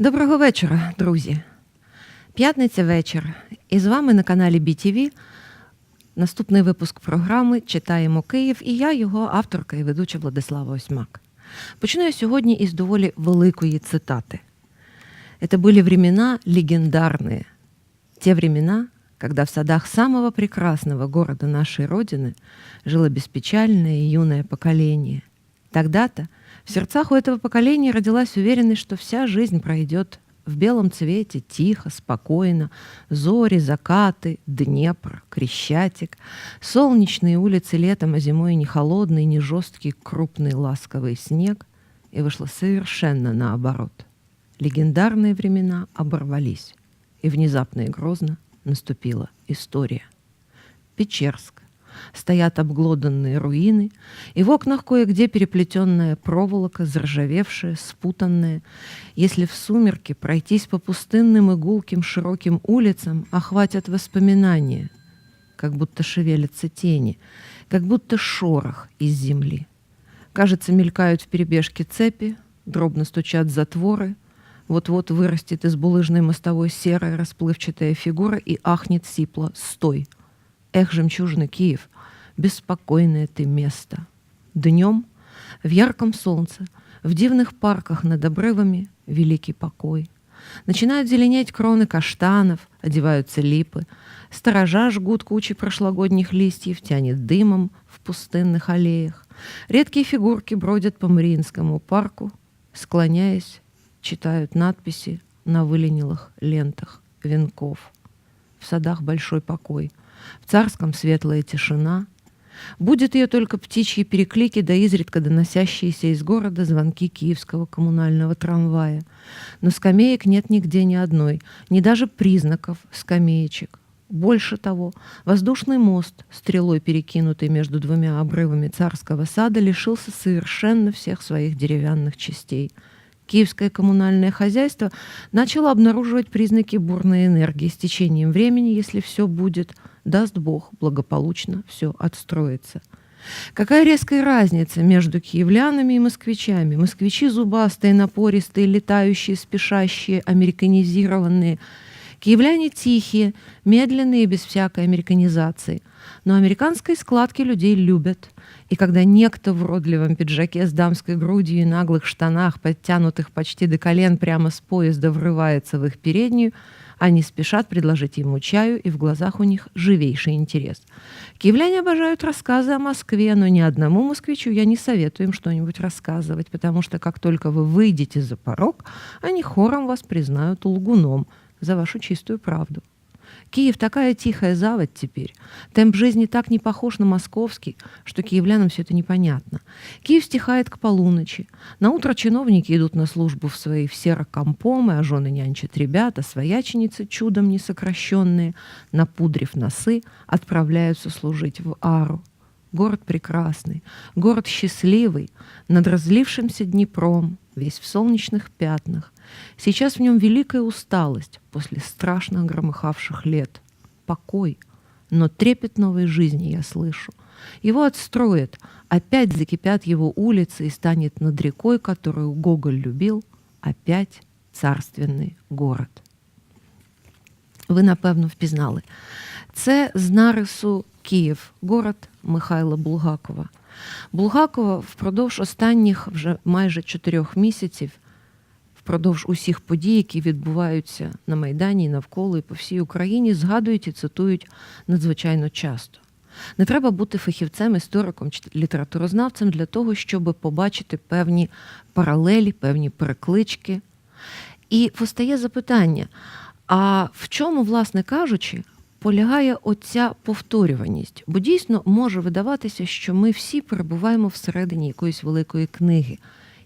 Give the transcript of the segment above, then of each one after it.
Доброго вечора, друзі. П'ятниця вечір. І з вами на каналі BTV наступний випуск програми Читаємо Київ і я, його авторка і ведуча Владислава Осьмак. Почну я сьогодні із доволі великої цитати. Это были времена легендарные. Те времена, когда в садах самого прекрасного города нашей Родины жило беспечальное и юное поколение. Тогда-то в сердцах у этого поколения родилась уверенность, что вся жизнь пройдет в белом цвете, тихо, спокойно, зори, закаты, Днепр, Крещатик, солнечные улицы летом, а зимой не холодный, не жесткий, крупный ласковый снег, и вышло совершенно наоборот. Легендарные времена оборвались, и внезапно и грозно наступила история. Печерск. Стоят обглоданные руины, и в окнах кое-где переплетенная проволока, заржавевшая, спутанная. Если в сумерки пройтись по пустынным и гулким широким улицам, охватят воспоминания, как будто шевелятся тени, как будто шорох из земли. Кажется, мелькают в перебежке цепи, дробно стучат затворы, вот-вот вырастет из булыжной мостовой серая расплывчатая фигура и ахнет сипло «Стой!» Эх, жемчужный Киев, беспокойное ты место. Днем, в ярком солнце, в дивных парках над обрывами великий покой. Начинают зеленеть кроны каштанов, одеваются липы, сторожа жгут кучи прошлогодних листьев, тянет дымом в пустынных аллеях. Редкие фигурки бродят по Мариинскому парку, склоняясь, читают надписи на выленилых лентах венков. В садах большой покой — в царском светлая тишина. Будет ее только птичьи переклики, да изредка доносящиеся из города звонки киевского коммунального трамвая. Но скамеек нет нигде ни одной, ни даже признаков скамеечек. Больше того, воздушный мост, стрелой перекинутый между двумя обрывами царского сада, лишился совершенно всех своих деревянных частей – Киевское коммунальное хозяйство начало обнаруживать признаки бурной энергии с течением времени, если все будет, даст Бог, благополучно все отстроится. Какая резкая разница между киевлянами и москвичами? Москвичи зубастые, напористые, летающие, спешащие, американизированные. Киевляне тихие, медленные, без всякой американизации. Но американской складки людей любят – и когда некто в уродливом пиджаке с дамской грудью и наглых штанах, подтянутых почти до колен прямо с поезда, врывается в их переднюю, они спешат предложить ему чаю, и в глазах у них живейший интерес. Киевляне обожают рассказы о Москве, но ни одному москвичу я не советую им что-нибудь рассказывать, потому что как только вы выйдете за порог, они хором вас признают лгуном за вашу чистую правду. Киев такая тихая заводь теперь. Темп жизни так не похож на московский, что киевлянам все это непонятно. Киев стихает к полуночи. На утро чиновники идут на службу в свои серокомпомы, а жены нянчат ребята, свояченицы чудом не сокращенные, напудрив носы, отправляются служить в Ару. Город прекрасный, город счастливый, над разлившимся Днепром, весь в солнечных пятнах. Сейчас в нем великая усталость после страшно громыхавших лет. Покой, но трепет новой жизни я слышу. Его отстроят, опять закипят его улицы и станет над рекой, которую Гоголь любил, опять царственный город. Ви, напевно, впізнали. Це з нарису Київ, город Михайла Булгакова. Булгакова впродовж останніх вже майже чотирьох місяців, впродовж усіх подій, які відбуваються на Майдані, навколо і по всій Україні, згадують і цитують надзвичайно часто. Не треба бути фахівцем, істориком чи літературознавцем для того, щоб побачити певні паралелі, певні переклички. І постає запитання: а в чому, власне кажучи, полягає оця повторюваність, бо дійсно може видаватися, що ми всі перебуваємо всередині якоїсь великої книги,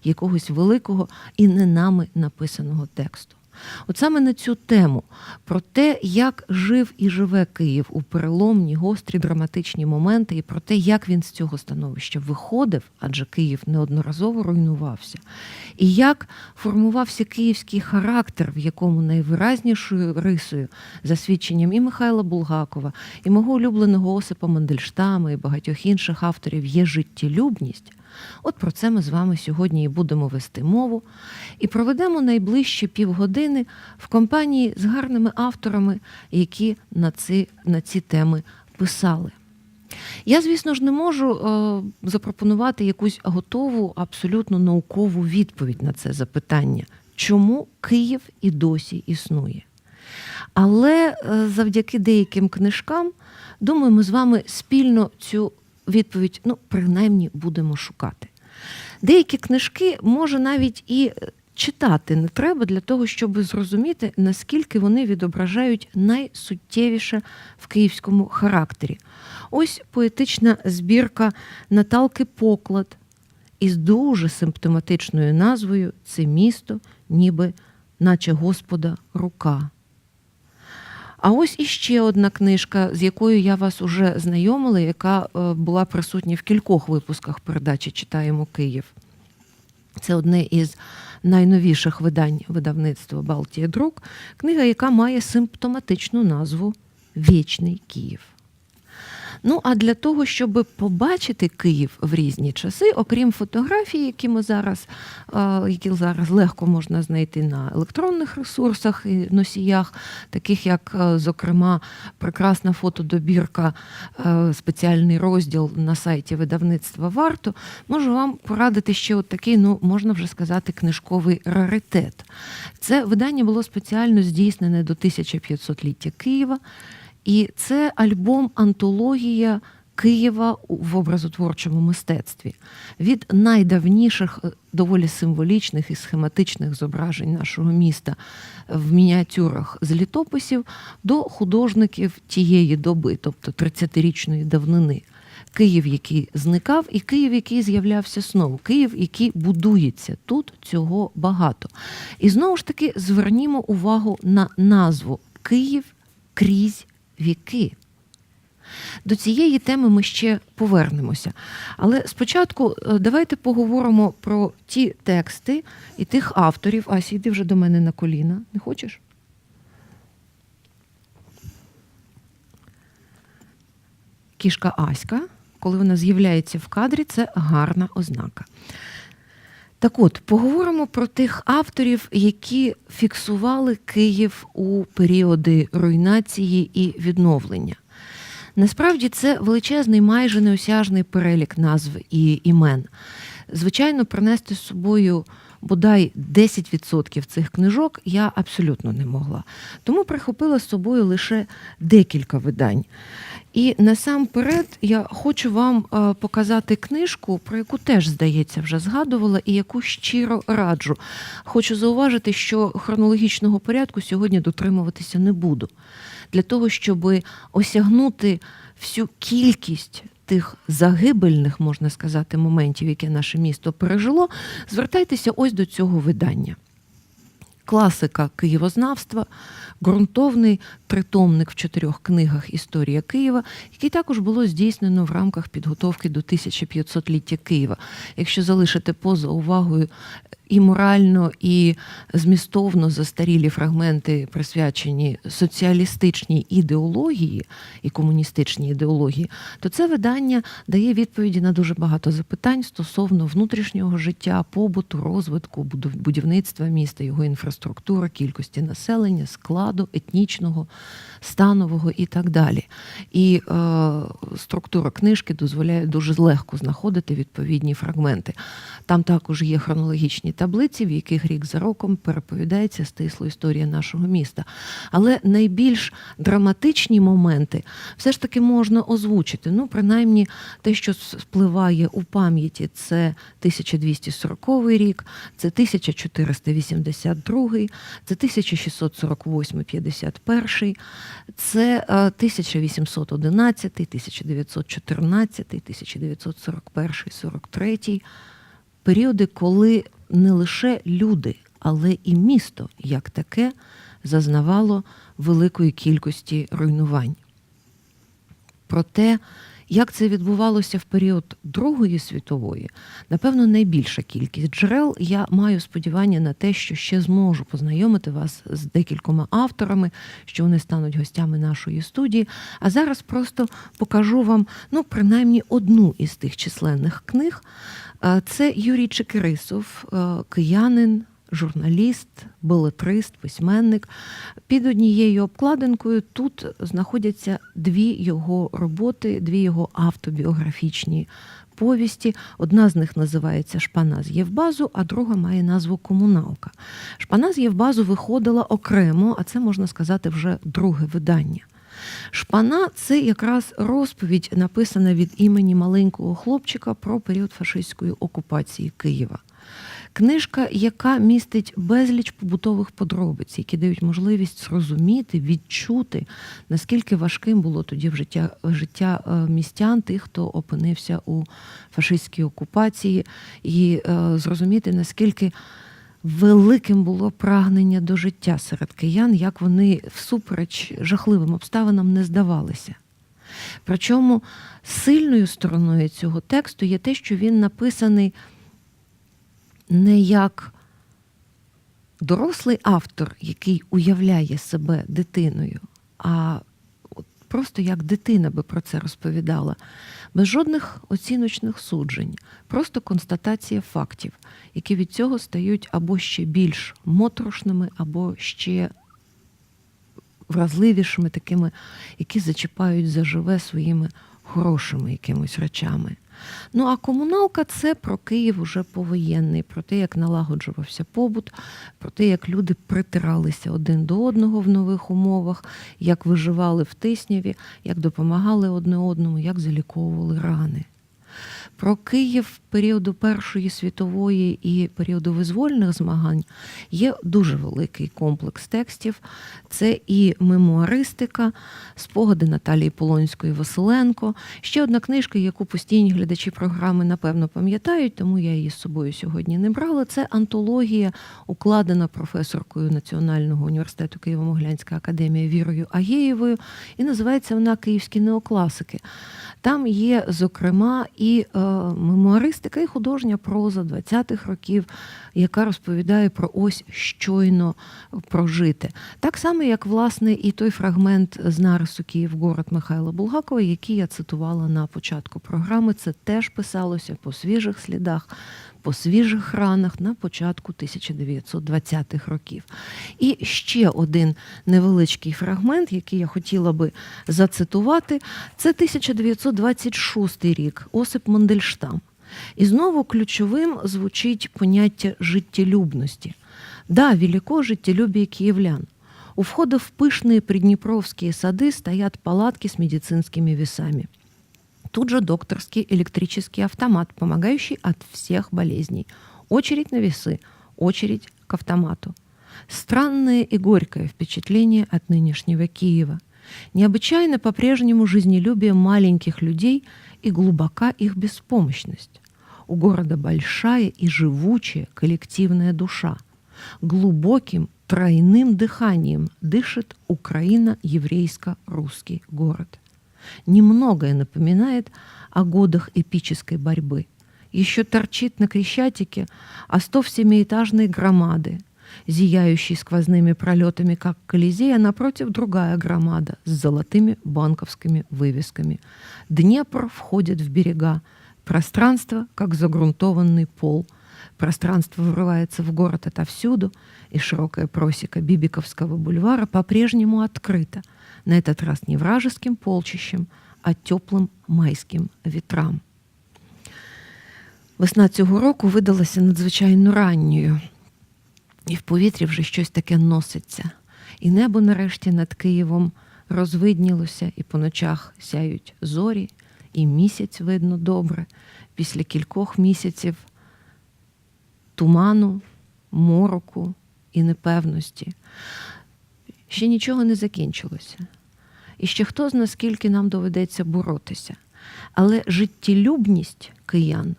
якогось великого і не нами написаного тексту. От саме на цю тему про те, як жив і живе Київ у переломні, гострі, драматичні моменти, і про те, як він з цього становища виходив, адже Київ неодноразово руйнувався, і як формувався київський характер, в якому найвиразнішою рисою, за свідченням і Михайла Булгакова, і мого улюбленого Осипа Мандельштама, і багатьох інших авторів є життєлюбність. От про це ми з вами сьогодні і будемо вести мову. І проведемо найближчі півгодини в компанії з гарними авторами, які на ці, на ці теми писали. Я, звісно ж, не можу е, запропонувати якусь готову, абсолютно наукову відповідь на це запитання, чому Київ і досі існує. Але е, завдяки деяким книжкам, думаю, ми з вами спільно цю відповідь, ну, принаймні, будемо шукати. Деякі книжки може навіть і читати не треба для того, щоб зрозуміти, наскільки вони відображають найсуттєвіше в київському характері. Ось поетична збірка Наталки Поклад із дуже симптоматичною назвою Це місто, ніби наче Господа рука. А ось іще одна книжка, з якою я вас уже знайомила, яка е, була присутня в кількох випусках передачі Читаємо Київ. Це одне із найновіших видань видавництва Балтія Друк, книга, яка має симптоматичну назву Вічний Київ. Ну а для того, щоб побачити Київ в різні часи, окрім фотографій, які ми зараз, які зараз легко можна знайти на електронних ресурсах і носіях, таких як, зокрема, прекрасна фотодобірка, спеціальний розділ на сайті видавництва варто, можу вам порадити ще от такий, ну можна вже сказати, книжковий раритет. Це видання було спеціально здійснене до 1500-ліття Києва. І це альбом антологія Києва в образотворчому мистецтві від найдавніших, е, доволі символічних і схематичних зображень нашого міста в мініатюрах з літописів до художників тієї доби, тобто 30-річної давнини. Київ, який зникав, і Київ, який з'являвся знову, Київ, який будується. Тут цього багато. І знову ж таки звернімо увагу на назву Київ крізь віки. До цієї теми ми ще повернемося. Але спочатку е, давайте поговоримо про ті тексти і тих авторів. Ася, йди вже до мене на коліна. Не хочеш? Кішка Аська, коли вона з'являється в кадрі, це гарна ознака. Так от, поговоримо про тих авторів, які фіксували Київ у періоди руйнації і відновлення. Насправді це величезний, майже неосяжний перелік назв і імен. Звичайно, принести з собою бодай 10% цих книжок я абсолютно не могла. Тому прихопила з собою лише декілька видань. І насамперед я хочу вам е, показати книжку, про яку теж, здається, вже згадувала, і яку щиро раджу. Хочу зауважити, що хронологічного порядку сьогодні дотримуватися не буду. Для того, щоб осягнути всю кількість тих загибельних, можна сказати, моментів, які наше місто пережило, звертайтеся ось до цього видання. Класика києвознавства, ґрунтовний тритомник в чотирьох книгах Історія Києва, який також було здійснено в рамках підготовки до 1500-ліття Києва. Якщо залишити поза увагою і морально, і змістовно застарілі фрагменти, присвячені соціалістичній ідеології і комуністичній ідеології, то це видання дає відповіді на дуже багато запитань стосовно внутрішнього життя, побуту, розвитку, будівництва міста, його інфраструктури, кількості населення, складу, етнічного, станового і так далі. І е, структура книжки дозволяє дуже легко знаходити відповідні фрагменти. Там також є хронологічні таблиці, в яких рік за роком переповідається стисло історія нашого міста. Але найбільш драматичні моменти все ж таки можна озвучити. Ну, принаймні, те, що спливає у пам'яті, це 1240 рік, це 1482, це 1648-51, це 1811, 1914, 1941, 43 періоди, коли не лише люди, але і місто як таке зазнавало великої кількості руйнувань. Проте, як це відбувалося в період Другої світової, напевно, найбільша кількість джерел. Я маю сподівання на те, що ще зможу познайомити вас з декількома авторами, що вони стануть гостями нашої студії. А зараз просто покажу вам, ну, принаймні, одну із тих численних книг, Е, Це Юрій Чекирисов, е, киянин, журналіст, балетрист, письменник. Під однією обкладинкою тут знаходяться дві його роботи, дві його автобіографічні повісті. Одна з них називається Шпана з Євбазу, а друга має назву Комуналка. Шпана з Євбазу виходила окремо, а це можна сказати вже друге видання. Шпана це якраз розповідь, написана від імені маленького хлопчика про період фашистської окупації Києва. Книжка, яка містить безліч побутових подробиць, які дають можливість зрозуміти, відчути, наскільки важким було тоді в життя, життя е, містян, тих, хто опинився у фашистській окупації, і е, зрозуміти, наскільки великим було прагнення до життя серед киян, як вони всупереч жахливим обставинам не здавалися. Причому сильною стороною цього тексту є те, що він написаний не як дорослий автор, який уявляє себе дитиною, а просто як дитина би про це розповідала, без жодних оціночних суджень, просто констатація фактів, які від цього стають або ще більш моторошними, або ще вразливішими, такими, які зачіпають заживе своїми хорошими якимось речами. Ну а комуналка це про Київ уже повоєнний, про те, як налагоджувався побут, про те, як люди притиралися один до одного в нових умовах, як виживали в тисняві, як допомагали одне одному, як заліковували рани. Про Київ періоду Першої світової і періоду визвольних змагань є дуже великий комплекс текстів. Це і мемуаристика, спогади Наталії Полонської Василенко. Ще одна книжка, яку постійні глядачі програми напевно пам'ятають, тому я її з собою сьогодні не брала. Це антологія, укладена професоркою Національного університету Києво-Могилянська академія Вірою Агєєвою, і називається вона Київські неокласики. Там є, зокрема, і е, мемуаристика, і художня проза 20-х років, яка розповідає про ось щойно прожите. Так само, як власне і той фрагмент з нарису Київгород Михайла Булгакова, який я цитувала на початку програми. Це теж писалося по свіжих слідах По свіжих ранах на початку 1920-х років. І ще один невеличкий фрагмент, який я хотіла би зацитувати, це 1926 рік, Осип Мандельштам. І знову ключовим звучить поняття життєлюбності. Да, велико життєлюбие киевлян. У входа в пышные приднепровские сады стоят палатки с медицинскими весами. Тут же докторский электрический автомат, помогающий от всех болезней. Очередь на весы, очередь к автомату. Странное и горькое впечатление от нынешнего Киева. Необычайно по-прежнему жизнелюбие маленьких людей и глубока их беспомощность. У города большая и живучая коллективная душа. Глубоким тройным дыханием дышит Украина-еврейско-русский город. Немногое напоминает о годах эпической борьбы. Еще торчит на Крещатике остов семиэтажной громады, зияющей сквозными пролетами, как Колизей, а напротив другая громада с золотыми банковскими вывесками. Днепр входит в берега, пространство, как загрунтованный пол. Пространство врывается в город отовсюду, и широкая просека Бибиковского бульвара по-прежнему открыта, на этот раз не вражеским полчищем, а теплим майським вітрам. Весна цього року видалася надзвичайно ранньою, і в повітрі вже щось таке носиться. І небо нарешті над Києвом розвиднілося, і по ночах сяють зорі, і місяць видно добре. Після кількох місяців туману, мороку і непевності. Ще нічого не закінчилося. І ще хто зна, скільки нам доведеться боротися. Але життєлюбність киян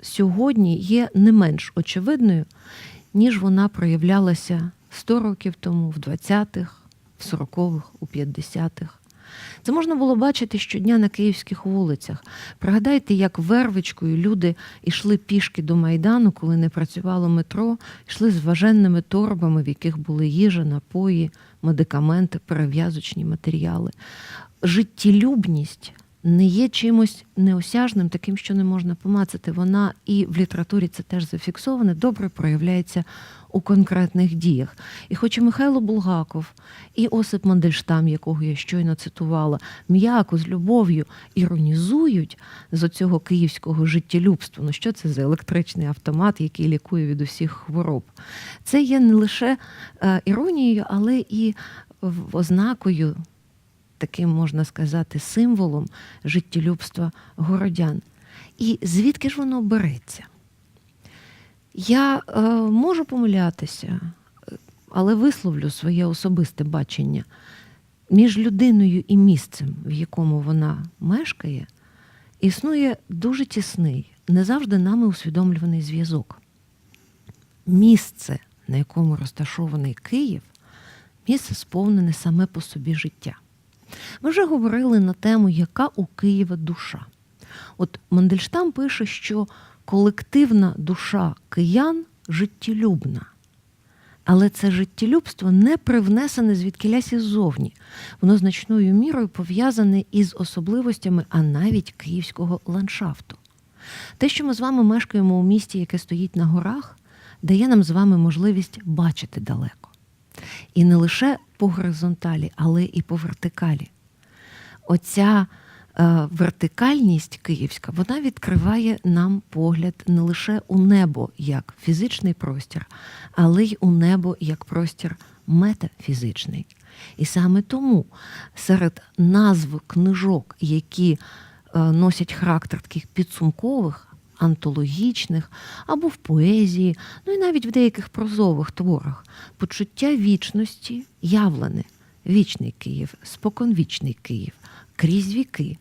сьогодні є не менш очевидною, ніж вона проявлялася 100 років тому, в 20-х, в 40-х, у 50-х. Це можна було бачити щодня на київських вулицях. Пригадайте, як вервичкою люди йшли пішки до Майдану, коли не працювало метро, йшли з важенними торбами, в яких були їжа, напої, медикаменти, перев'язочні матеріали. Життєлюбність не є чимось неосяжним, таким, що не можна помацати. Вона і в літературі це теж зафіксовано, добре проявляється у конкретних діях. І хоч і Михайло Булгаков, і Осип Мандельштам, якого я щойно цитувала, м'яко з любов'ю іронізують з оцього київського життєлюбства. Ну що це за електричний автомат, який лікує від усіх хвороб? Це є не лише е, іронією, але і ознакою, таким можна сказати, символом життєлюбства городян. І звідки ж воно береться? Я е, можу помилятися, але висловлю своє особисте бачення. Між людиною і місцем, в якому вона мешкає, існує дуже тісний, не завжди нами усвідомлюваний зв'язок. Місце, на якому розташований Київ, місце сповнене саме по собі життя. Ми вже говорили на тему, яка у Києва душа. От Мандельштам пише, що колективна душа киян життєлюбна. Але це життєлюбство не привнесене звідкілясь іззовні. Воно значною мірою пов'язане із особливостями, а навіть київського ландшафту. Те, що ми з вами мешкаємо у місті, яке стоїть на горах, дає нам з вами можливість бачити далеко. І не лише по горизонталі, але і по вертикалі. Оця вертикальність київська вона відкриває нам погляд не лише у небо як фізичний простір, але й у небо як простір метафізичний. І саме тому серед назв книжок, які е, носять характер таких підсумкових, антологічних або в поезії, ну і навіть в деяких прозових творах, почуття вічності явлене. Вічний Київ, споконвічний Київ, крізь віки,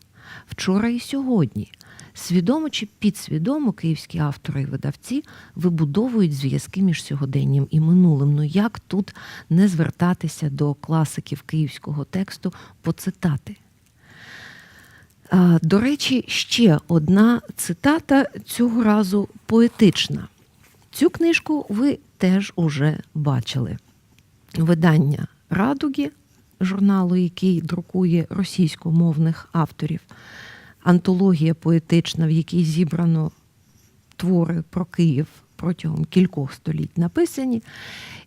вчора і сьогодні. Свідомо чи підсвідомо київські автори і видавці вибудовують зв'язки між сьогоденням і минулим. Ну як тут не звертатися до класиків київського тексту по цитати? До речі, ще одна цитата цього разу поетична. Цю книжку ви теж уже бачили. Видання Радуги, журналу, який друкує російськомовних авторів, антологія поетична, в якій зібрано твори про Київ протягом кількох століть написані.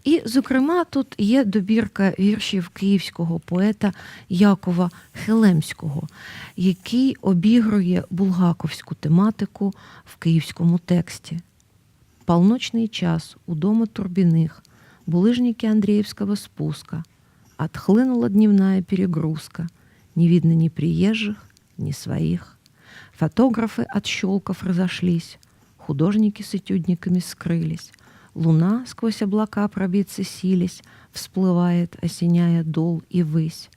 І, зокрема, тут є добірка віршів київського поета Якова Хелемського, який обігрує булгаковську тематику в київському тексті. Полночный час у дома Турбиных, булыжники Андреевского спуска. Отхлынула дневная перегрузка. Не видно ни приезжих, ни своих. Фотографы от щелков разошлись. Художники с этюдниками скрылись. Луна сквозь облака пробиться сились, Всплывает, осеняя дол и высь.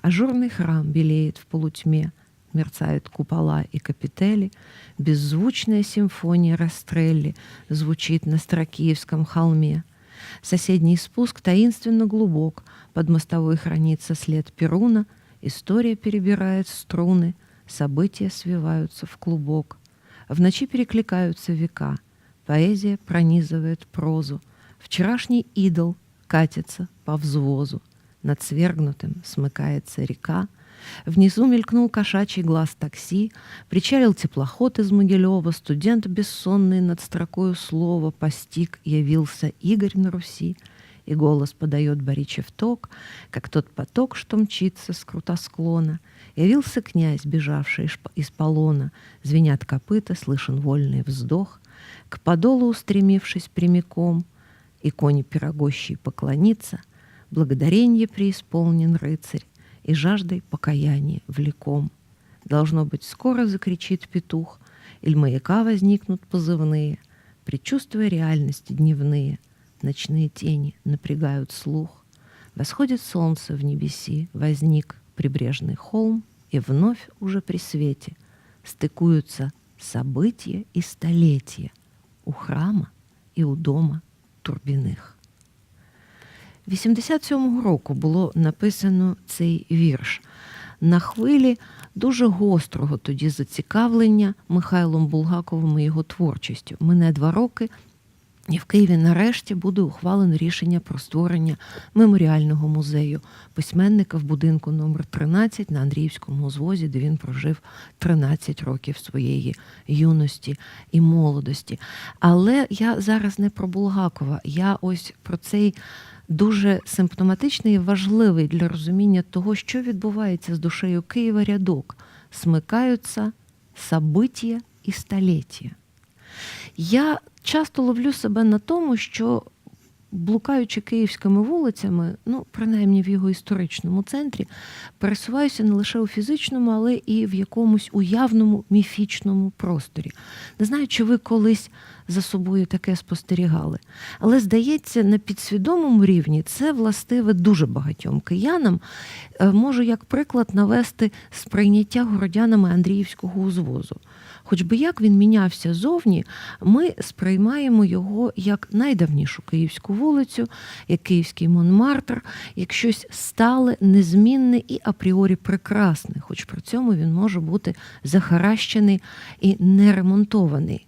Ажурный храм белеет в полутьме, Мерцают купола и капители, Беззвучная симфония Растрелли Звучит на Старокиевском холме. Соседний спуск таинственно глубок, Под мостовой хранится след Перуна, История перебирает струны, События свиваются в клубок. В ночи перекликаются века, Поэзия пронизывает прозу, Вчерашний идол катится по взвозу, Над свергнутым смыкается река, Внизу мелькнул кошачий глаз такси, Причалил теплоход из Могилева, Студент бессонный над строкою слова Постиг, явился Игорь на Руси, И голос подает Боричев ток, Как тот поток, что мчится с крутосклона. Явился князь, бежавший из- полона, Звенят копыта, слышен вольный вздох, К подолу устремившись прямиком, И кони пирогощий поклониться, Благодаренье преисполнен рыцарь, И жаждой покаяния влеком. Должно быть, скоро закричит петух, Иль маяка возникнут позывные, Предчувствуя реальности дневные, Ночные тени напрягают слух. Восходит солнце в небеси, возник прибрежный холм, И вновь уже при свете стыкуются события и столетия у храма і у дома Турбіних. 87-го року було написано цей вірш на хвилі дуже гострого тоді зацікавлення Михайлом Булгаковим і його творчістю. Мине два роки, І в Києві нарешті буде ухвалено рішення про створення меморіального музею письменника в будинку номер 13 на Андріївському узвозі, де він прожив 13 років своєї юності і молодості. Але я зараз не про Булгакова, я ось про цей дуже симптоматичний і важливий для розуміння того, що відбувається з душею Києва рядок. Смикаються события і століття. Я часто ловлю себе на тому, що блукаючи київськими вулицями, ну, принаймні в його історичному центрі, пересуваюся не лише у фізичному, але і в якомусь уявному міфічному просторі. Не знаю, чи ви колись за собою таке спостерігали. Але здається, на підсвідомому рівні це властиве дуже багатьом киянам. Е, Можу як приклад навести сприйняття городянами Андріївського узвозу. Хоч би як він мінявся зовні, ми сприймаємо його як найдавнішу київську вулицю, як київський Монмартр, як щось стале, незмінне і апріорі прекрасне, хоч при цьому він може бути захаращений і не ремонтований.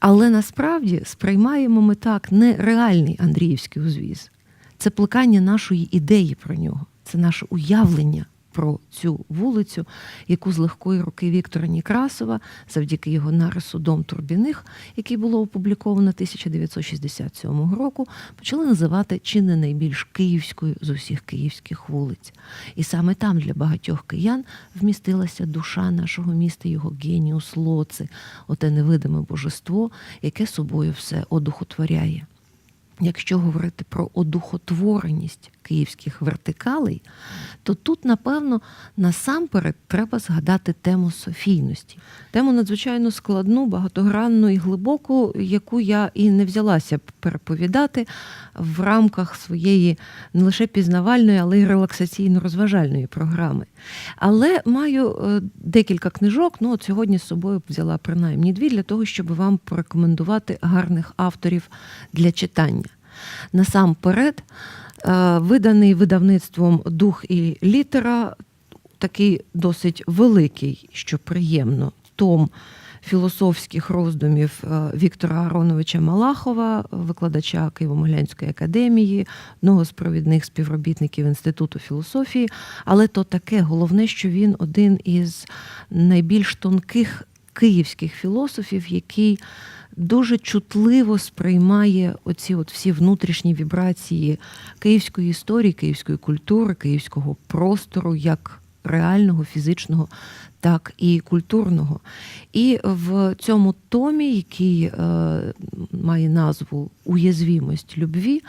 Але насправді сприймаємо ми так не реальний Андріївський узвіз. Це плекання нашої ідеї про нього, це наше уявлення про цю вулицю, яку з легкої руки Віктора Некрасова, завдяки його нарису Дом Турбіних, який було опубліковано 1967 року, почали називати чи не найбільш київською з усіх київських вулиць. І саме там для багатьох киян вмістилася душа нашого міста, його геніус лоци, оте невидиме божество, яке собою все одухотворяє. Якщо говорити про одухотвореність київських вертикалей, то тут, напевно, насамперед треба згадати тему софійності. Тему надзвичайно складну, багатогранну і глибоку, яку я і не взялася переповідати в рамках своєї не лише пізнавальної, але й релаксаційно-розважальної програми. Але маю е, декілька книжок. Ну, от сьогодні з собою взяла принаймні дві для того, щоб вам порекомендувати гарних авторів для читання. Насамперед, е, виданий видавництвом Дух і літера, такий досить великий, що приємно, том філософських роздумів е, Віктора Ароновича Малахова, викладача Києво-Могилянської академії, одного з провідних співробітників Інституту філософії. Але то таке головне, що він один із найбільш тонких київських філософів, який дуже чутливо сприймає оці от всі внутрішні вібрації київської історії, київської культури, київського простору, як реального, фізичного, так і культурного. І в цьому томі, який е, має назву Уязвімость любві,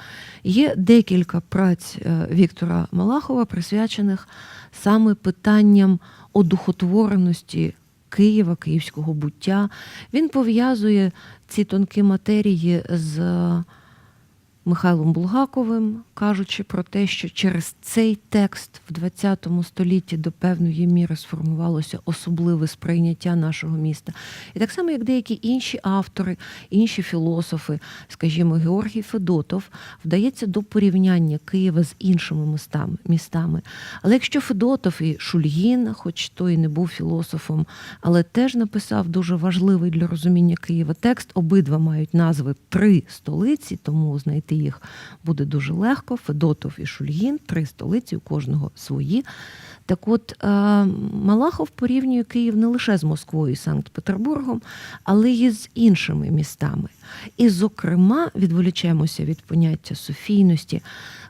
є декілька праць е, Віктора Малахова, присвячених саме питанням одухотвореності Києва, київського буття. Він пов'язує ці тонкі матерії з Михайлом Булгаковим, кажучи про те, що через цей текст в ХХ столітті до певної міри сформувалося особливе сприйняття нашого міста. І так само, як деякі інші автори, інші філософи, скажімо, Георгій Федотов, вдається до порівняння Києва з іншими містами. Але якщо Федотов і Шульгін, хоч той і не був філософом, але теж написав дуже важливий для розуміння Києва текст, обидва мають назви три столиці, тому знайти їх буде дуже легко. Федотов і Шульгін, три столиці, у кожного свої. Так от е, Малахов порівнює Київ не лише з Москвою і Санкт-Петербургом, але й з іншими містами. І, зокрема, відволічаємося від поняття софійності,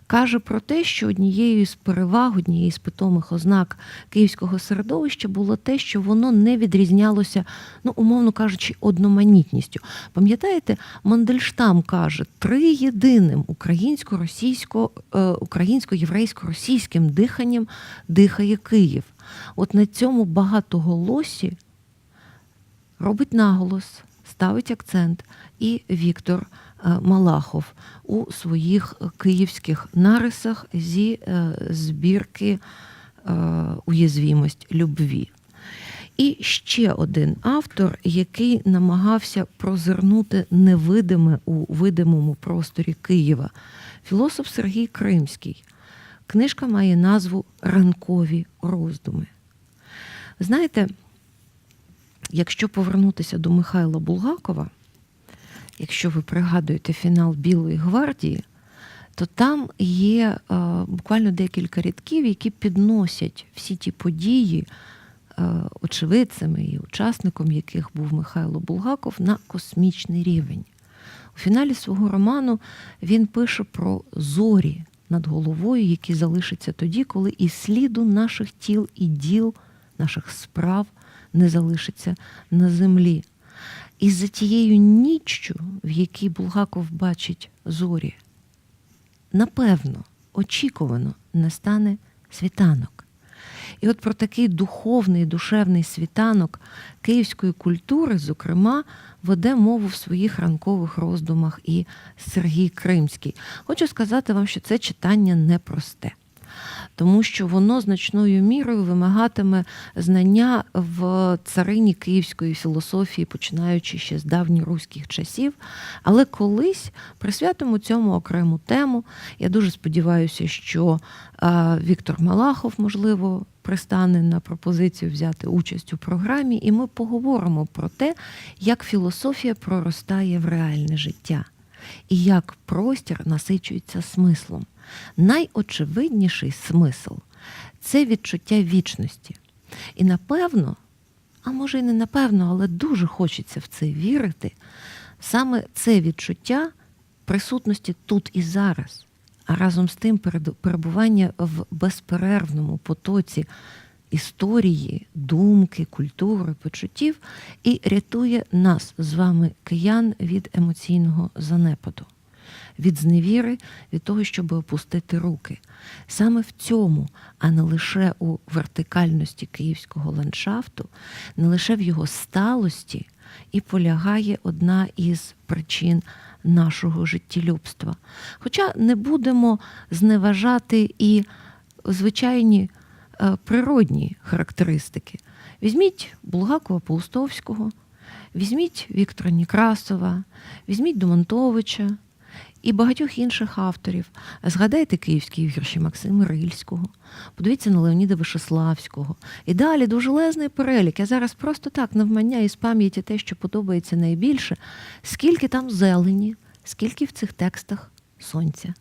каже про те, що однією з переваг, однією з питомих ознак київського середовища було те, що воно не відрізнялося, ну, умовно кажучи, одноманітністю. Пам'ятаєте, Мандельштам каже, три єдиним українсько-російсько, е, українсько-єврейсько-російським диханням дихає Київ. От на цьому багатоголосі робить наголос, ставить акцент і Віктор Малахов у своїх київських нарисах зі е, збірки е, Уязвімость любві. І ще один автор, який намагався прозирнути невидиме у видимому просторі Києва, філософ Сергій Кримський. Книжка має назву Ранкові роздуми. Знаєте, якщо повернутися до Михайла Булгакова, якщо ви пригадуєте фінал Білої гвардії, то там є е, буквально декілька рядків, які підносять всі ті події, е, очевидцями і учасником яких був Михайло Булгаков, на космічний рівень. У фіналі свого роману він пише про зорі над головою, які залишаться тоді, коли і сліду наших тіл і діл, наших справ не залишиться на землі. І за тією ніччю, в якій Булгаков бачить зорі, напевно, очікувано настане світанок. І от про такий духовний, душевний світанок київської культури, зокрема, веде мову в своїх ранкових роздумах і Сергій Кримський. Хочу сказати вам, що це читання непросте. Тому що воно значною мірою вимагатиме знання в царині київської філософії, починаючи ще з давньоруських часів. Але колись присвятимо цьому окрему тему. Я дуже сподіваюся, що Віктор Малахов, можливо, пристане на пропозицію взяти участь у програмі, і ми поговоримо про те, як філософія проростає в реальне життя і як простір насичується смислом. Найочевидніший смисл це відчуття вічності. І напевно, а може й не напевно, але дуже хочеться в це вірити, саме це відчуття присутності тут і зараз, а разом з тим перебування в безперервному потоці історії, думки, культури, почуттів і рятує нас з вами, киян, від емоційного занепаду від зневіри, від того, щоб опустити руки. Саме в цьому, а не лише у вертикальності київського ландшафту, не лише в його сталості, і полягає одна із причин нашого життєлюбства. Хоча не будемо зневажати і звичайні е, природні характеристики. Візьміть Булгакова Паустовського, візьміть Віктора Нікрасова, візьміть Домонтовича, і багатьох інших авторів. Згадайте київські вірші Максима Рильського, подивіться на Леоніда Вишеславського. І далі довжелезний перелік. Я зараз просто так навмання із пам'яті те, що подобається найбільше, скільки там зелені, скільки в цих текстах сонця.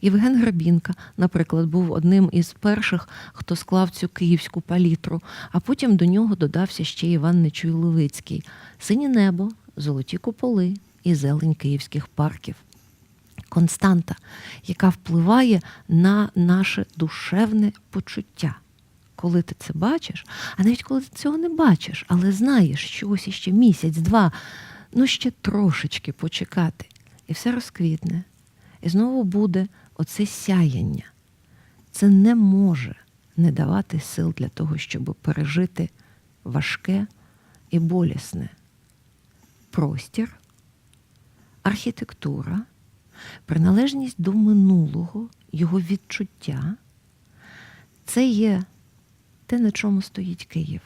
Євген Грабінка, наприклад, був одним із перших, хто склав цю київську палітру, а потім до нього додався ще Іван Нечуй Левицький. Синє небо, золоті куполи і зелень київських парків константа, яка впливає на наше душевне почуття. Коли ти це бачиш, а навіть коли ти цього не бачиш, але знаєш, що ось іще місяць, два, ну ще трошечки почекати, і все розквітне. І знову буде оце сяяння. Це не може не давати сил для того, щоб пережити важке і болісне простір, архітектура приналежність до минулого, його відчуття це є те, на чому стоїть Київ.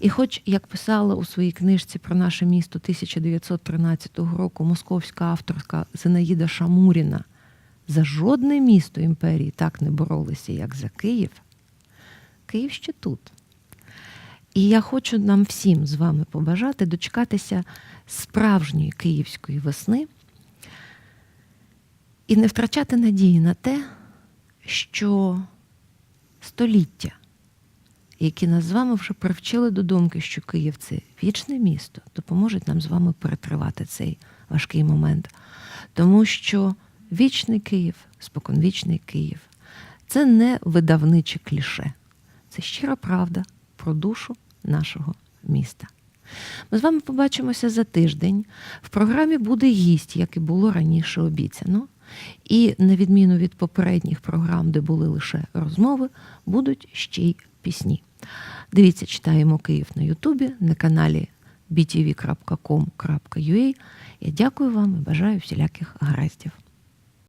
І хоч, як писала у своїй книжці про наше місто 1913 року московська авторка Зинаїда Шамуріна, за жодне місто імперії так не боролися, як за Київ, Київ ще тут. І я хочу нам всім з вами побажати дочекатися справжньої київської весни і не втрачати надії на те, що століття, які нас з вами вже привчили до думки, що Київ це вічне місто, допоможуть нам з вами перетривати цей важкий момент. Тому що вічний Київ, споконвічний Київ це не видавниче кліше, це щира правда про душу нашого міста. Ми з вами побачимося за тиждень. В програмі буде гість, як і було раніше обіцяно. І на відміну від попередніх програм, де були лише розмови, будуть ще й пісні. Дивіться, читаємо Київ на Ютубі на каналі btv.com.ua. Я дякую вам і бажаю всіляких гараздів.